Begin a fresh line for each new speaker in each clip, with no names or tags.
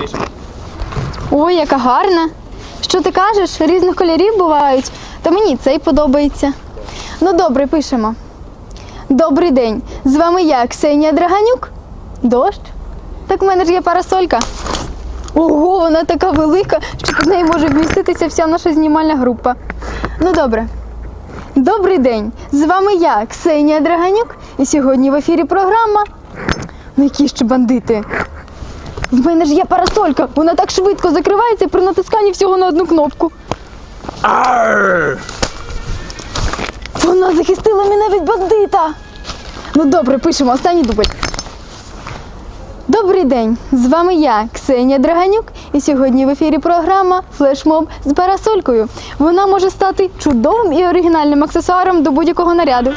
пишемо.
Ой, яка гарна. Що ти кажеш? Різних кольорів бувають. Та мені цей подобається. Ну добре, пишемо. Добрий день. З вами я, Ксенія Драганюк. Дощ? Так в мене ж є парасолька. Ого, вона така велика, що під нею може вміститися вся наша знімальна група. Ну добре. Добрий день. З вами я, Ксенія Драганюк, і сьогодні в ефірі програма. Ну які ще бандити? В мене ж є парасолька. Вона так швидко закривається при натисканні всього на одну кнопку. Вона захистила мене від бандита. Ну добре, пишемо останній дубль. Добрий день! З вами я, Ксенія Драганюк, і сьогодні в ефірі програма Флешмоб з парасолькою. Вона може стати чудовим і оригінальним аксесуаром до будь-якого наряду.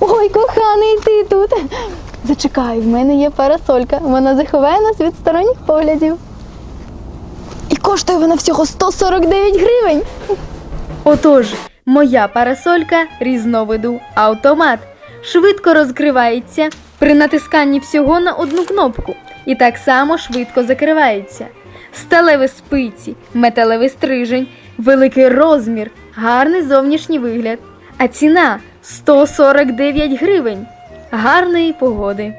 Ой, коханий, ти тут. Зачекай, в мене є парасолька. Вона заховає нас від сторонніх поглядів. І коштує вона всього 149 гривень.
Отож, моя парасолька різновиду автомат швидко розкривається при натисканні всього на одну кнопку і так само швидко закривається. Сталеві спиці, металевий стрижень, великий розмір, гарний зовнішній вигляд. А ціна 149 гривень. Гарної погоди!